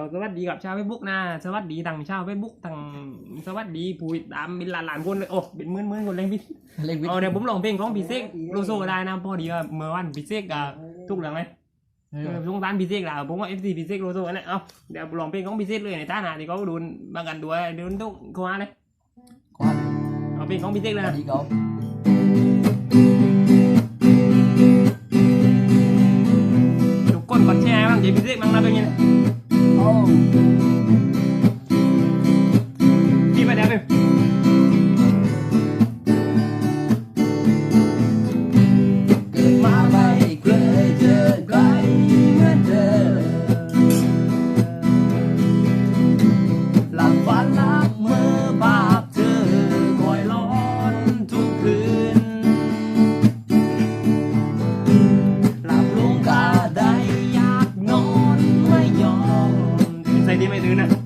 ก็สวัสดีกับชาวเฟซบุ๊กนะสวัสดีทางชาวเฟซบุ๊กทางสวัสดีผู้ติดตามเป็นหลานๆคนเลยโอ้เป็นหมื่นๆคนเลยพี่เล่นวิทเอาเดี๋ยวผมลองเพลงของพี่เสกโลโซได้นะพอดีว่าเมื่อวันพี่เสกกับทุกเรื่องเลยเอเอออสงสารพี่เสกแล้วผมว่าเอฟซีพี่เสกโลโซนั่นแหละเอาเดี๋ยวลองเพลงของพี่เสกเลยในท่าหนาที่เขาโดนบางกันด้วยโดนทุกคนเลยควันเอาเพลงของพี่เสกเลยสวันะสดีเขา โใ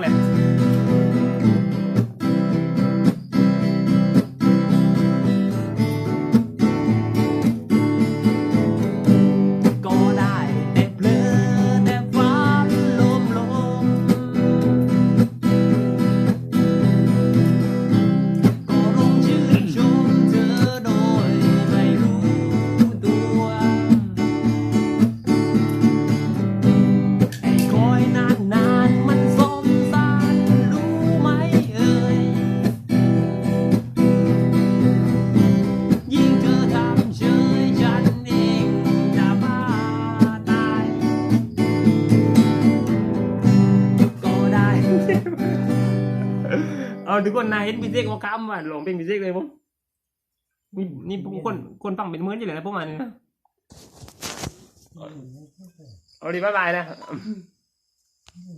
เล เอาทุกคนนะเห็นพี่เซ็กว่าคำว่าหลงเป็นพี่เซ็กเลยผมนี่นี่ผมคนคนฟังเป็นเหมือนอยู่เลยนะพวกมันนะเอาดีบ๊ายบายนะ